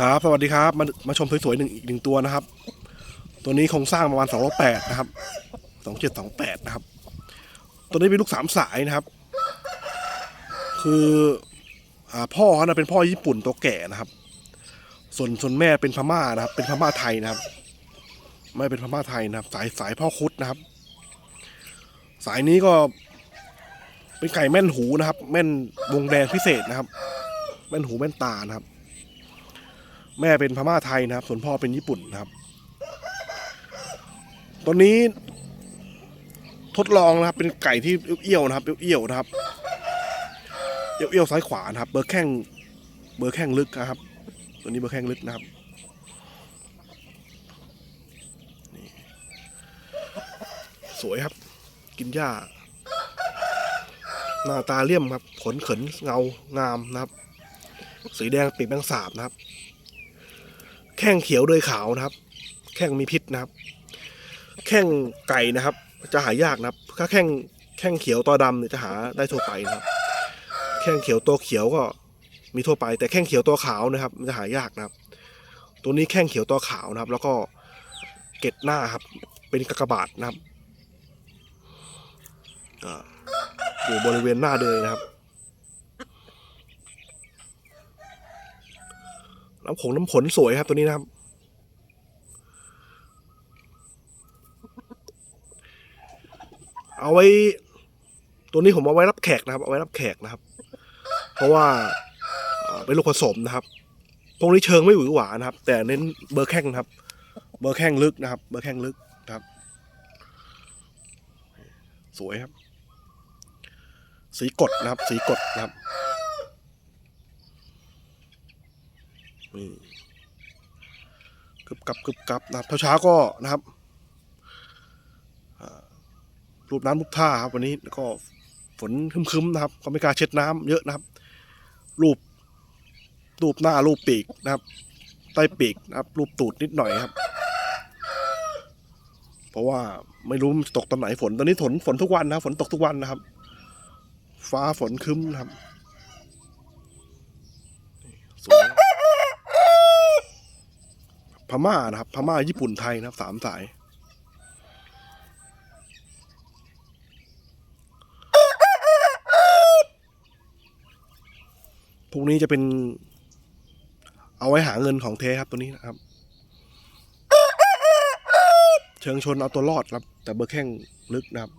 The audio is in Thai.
ครับ สวัสดีครับ มามาชมสวยๆหนึ่งอีกหนึ่งตัวนะครับ ตัวนี้โครงสร้างประมาณสองร้อยแปดนะครับสองเจ็ดสองแปดนะครับ ตัวนี้เป็นลูกสามสายนะครับ คืออพ่อเขานะเป็นพ่อญี่ปุ่นตัวแก่นะครับ ส่วนส่วนแม่เป็นพม่านะครับ เป็นพม่าไทยนะครับ ไม่เป็นพม่าไทยนะครับ สายสายพ่อคุดนะครับ สายนี้ก็เป็นไก่แม่นหูนะครับ แม่นวงแดงพิเศษนะครับ แม่นหูแม่นตานะครับ แม่เป็นพม่าไทยนะครับ ส่วนพ่อเป็นญี่ปุ่นนะครับตัวนี้ทดลองนะครับ เป็นไก่ที่เอี้ยวนะครับเอี้ยวนะครับเอี้ยวๆซ้ายขวานะครับ เบอร์แข้งเบอร์แข้งลึกนะครับ ตัวนี้เบอร์แข้งลึกนะครับสวยครับ กินหญ้า หน้าตาเลี่ยมครับ ขนเขินเงางามนะครับ สีแดงปีกแมงสาบนะครับ แข้งเขียวโดยขาวนะครับ แข้งมีพิษนะครับ แข้งไก่นะครับ จะหายากนะครับ ถ้าแข้งแข้งเขียวตัวดำเนี่ยจะหาได้ทั่วไปนะครับ แข้งเขียวตัวเขียวก็มีทั่วไป แต่แข้งเขียวตัวขาวนะครับ มันจะหายากนะครับ ตัวนี้แข้งเขียวตัวขาวนะครับ แล้วก็เกล็ดหน้าครับ เป็นกากบาทนะครับอยู่บริเวณหน้าเลยนะครับ น้ำผงน้ำผลสวยครับตัวนี้นะครับ เอาไว้ ตัวนี้ผมเอาไว้รับแขกนะครับ เอาไว้รับแขกนะครับ เพราะว่าเอ่อเป็นลูกผสมนะครับ พวกนี้เชิงไม่หวือหวานะครับ แต่เน้นเบอร์แข้งนะครับ เบอร์แข้งลึกนะครับ เบอร์แข้งลึกนะครับ สวยครับ สีกดนะครับ สีกดนะครับ นี่กึบกับกึบกับนะครับเช้าๆก็นะครับรูปน้ำรูปท่าครับวันนี้แล้วก็ฝนคึมๆนะครับ ก็ไม่กล้าเช็ดน้ำเยอะนะครับ รูปรูปหน้ารูปปีกนะครับ ใต้ปีกนะครับ รูปตูดนิดหน่อยครับ เพราะว่าไม่รู้ตกตอนไหนฝนตอนนี้ฝนฝนทุกวันนะครับฝนตกทุกวันนะครับ ฟ้าฝนคึ้มนะครับนี่สวย พม่านะครับ พม่าญี่ปุ่นไทยนะครับสามสาย พวกนี้จะเป็น เอาไว้หาเงินของเทครับตัวนี้นะครับ เชิงชนเอาตัวรอดครับ แต่เบอร์แข้งลึกนะครับ